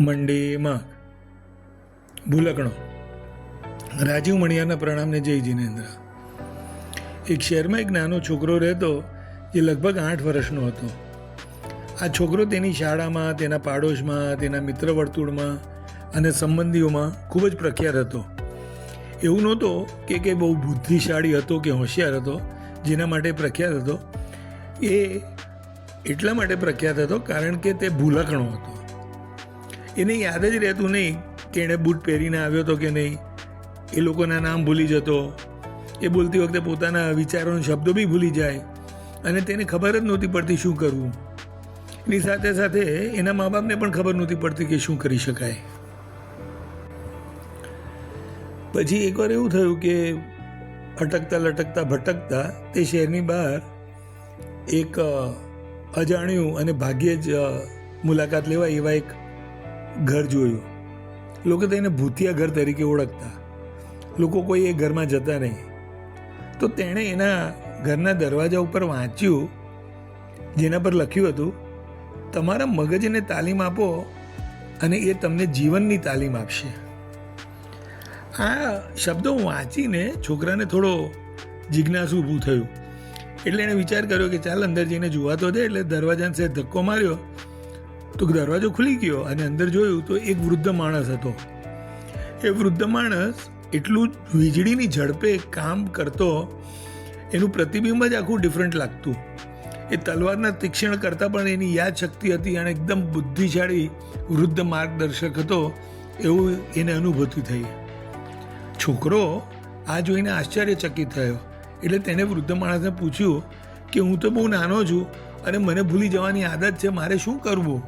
મંડીમાં ભૂલકણો. રાજીવ મણિયારના પ્રણામને જય જિનેન્દ્ર. એક શહેરમાં એક નાનો છોકરો રહેતો, જે લગભગ આઠ વર્ષનો હતો. આ છોકરો તેની શાળામાં, તેના પાડોશમાં, તેના મિત્ર વર્તુળમાં અને સંબંધીઓમાં ખૂબ જ પ્રખ્યાત હતો. એવું નહોતો કે કે બહુ બુદ્ધિશાળી હતો કે હોશિયાર હતો, જેના માટે પ્રખ્યાત હતો. એ એટલા માટે પ્રખ્યાત હતો કારણ કે તે ભૂલકણો હતો. એને યાદ જ રહેતું નહીં કે એણે બૂટ પહેરીને આવ્યો હતો કે નહીં. એ લોકોના નામ ભૂલી જતો. એ બોલતી વખતે પોતાના વિચારોના શબ્દો બી ભૂલી જાય અને તેને ખબર જ નહોતી પડતી શું કરવું. એની સાથે સાથે એના મા બાપને પણ ખબર નહોતી પડતી કે શું કરી શકાય. પછી એકવાર એવું થયું કે અટકતા, લટકતા, ભટકતા તે શહેરની બહાર એક, અજાણ્યું અને ભાગ્યે જ મુલાકાત લેવાય એવા એક ઘર જોયું. લોકો તેને ભૂતિયા ઘર તરીકે ઓળખતા. લોકો કોઈ એ ઘરમાં જતા નહીં. તો તેણે એના ઘરના દરવાજા ઉપર વાંચ્યું, જેના પર લખ્યું હતું, તમારા મગજને તાલીમ આપો અને એ તમને જીવનની તાલીમ આપશે. આ શબ્દો વાંચીને છોકરાને થોડો જિજ્ઞાસુ ઊભું થયું. એટલે એણે વિચાર કર્યો કે ચાલ અંદર જઈને જોવા તો દે, એટલે દરવાજાને સે ધક્કો માર્યો. તો દરવાજો ખુલી ગયો અને અંદર જોયું તો એક વૃદ્ધ માણસ હતો. એ વૃદ્ધ માણસ એટલું વીજળીની ઝડપે કામ કરતો, એનું પ્રતિબિંબ જ આખું ડિફરન્ટ લાગતું. એ તલવારના તીક્ષણ કરતાં પણ એની યાદ શક્તિ હતી અને એકદમ બુદ્ધિશાળી વૃદ્ધ માર્ગદર્શક હતો એવું એને અનુભૂતિ થઈ. છોકરો આ જોઈને આશ્ચર્યચકિત થયો. એટલે તેણે વૃદ્ધ માણસને પૂછ્યું કે હું તો બહુ નાનો છું અને મને ભૂલી જવાની આદત છે, મારે શું કરવું?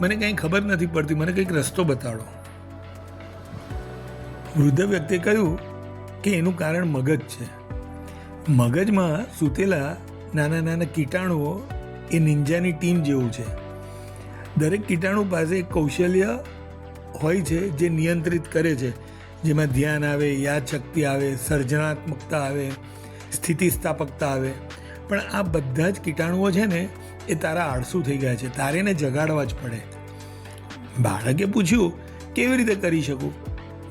મને કંઈ ખબર નથી પડતી. મને કંઈક રસ્તો બતાડો. વૃદ્ધ વ્યક્તિએ કહ્યું કે એનું કારણ મગજ છે. મગજમાં સૂતેલા નાના નાના કીટાણુઓ એ નિંજાની ટીમ જેવું છે. દરેક કીટાણુ પાસે એક કૌશલ્ય હોય છે જે નિયંત્રિત કરે છે. જેમાં ધ્યાન આવે યાદશક્તિ આવે, સર્જનાત્મકતા આવે, સ્થિતિસ્થાપકતા આવે. પણ આ બધા જ કીટાણુઓ છે ને એ તારા આળસુ થઈ ગયા છે. તારે એને જગાડવા જ પડે. બાળકે પૂછ્યું, કેવી રીતે કરી શકું?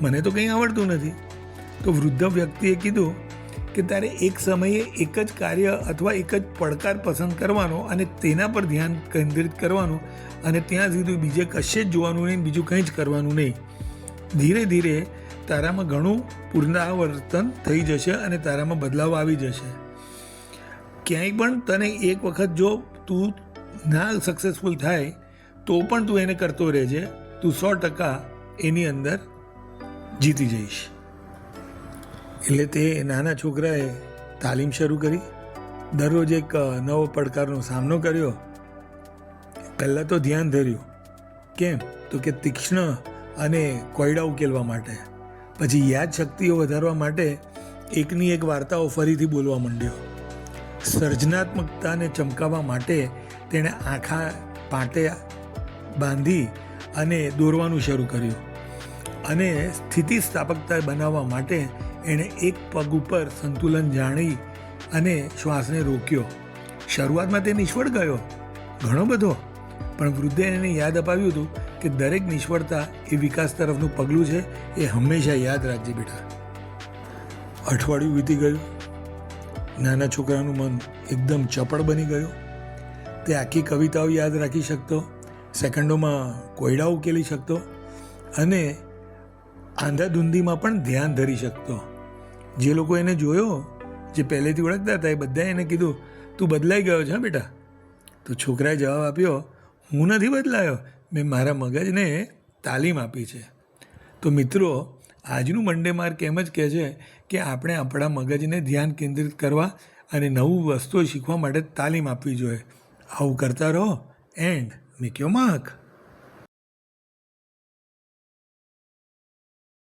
મને તો કંઈ આવડતું નથી. તો વૃદ્ધ વ્યક્તિએ કીધું કે તારે એક સમયે એક જ કાર્ય અથવા એક જ પડકાર પસંદ કરવાનો અને તેના પર ધ્યાન કેન્દ્રિત કરવાનું અને ત્યાં સુધી બીજે કશે જ જોવાનું નહીં, બીજું કંઈ જ કરવાનું નહીં. ધીરે ધીરે તારામાં ઘણું પુનરાવર્તન થઈ જશે અને તારામાં બદલાવ આવી જશે. ક્યાંય પણ તને એક વખત જો તું ના સક્સેસફુલ થાય, તો પણ તું એને કરતો રહેજે. તું સો ટકા એની અંદર જીતી જઈશ. એટલે તે નાના છોકરાએ તાલીમ શરૂ કરી. દરરોજ એક નવો પડકારનો સામનો કર્યો. પહેલાં તો ધ્યાન ધર્યું. કેમ? તો કે તીક્ષ્ણ અને કોયડા ઉકેલવા માટે. પછી યાદશક્તિઓ વધારવા માટે એકની એક વાર્તાઓ ફરીથી બોલવા માંડ્યો. સર્જનાત્મકતાને ચમકાવવા માટે તેણે આખા પાટે બાંધી અને દોરવાનું શરૂ કર્યું. અને સ્થિતિસ્થાપકતા બનાવવા માટે એણે એક પગ ઉપર સંતુલન જાણી અને શ્વાસને રોક્યો. શરૂઆતમાં તે નિષ્ફળ ગયો, ઘણો બધો, પણ વૃદ્ધે એને યાદ અપાવ્યું હતું કે દરેક નિષ્ફળતા એ વિકાસ તરફનું પગલું છે, એ હંમેશા યાદ રાખજે બેટા. અઠવાડિયું વીતી ગયું નાના છોકરાનું મન એકદમ ચપળ બની ગયું. તે આખી કવિતાઓ યાદ રાખી શકતો, સેકન્ડોમાં કોયડા ઉકેલી શકતો અને આંધાધૂંધીમાં પણ ધ્યાન ધરી શકતો. જે લોકો એને જોયો, જે પહેલેથી ઓળખતા હતા, એ બધાએ એને કીધું, તું બદલાઈ ગયો છે બેટા. તો છોકરાએ જવાબ આપ્યો, હું નથી બદલાયો, મેં મારા મગજને તાલીમ આપી છે. તો મિત્રો, આજનું મંડે માર્ક એમ જ કહે છે કે આપણે આપણા મગજને ધ્યાન કેન્દ્રિત કરવા અને નવું વસ્તુઓ શીખવા માટે તાલીમ આપવી જોઈએ. આવું કરતા રહો. And, make your mark.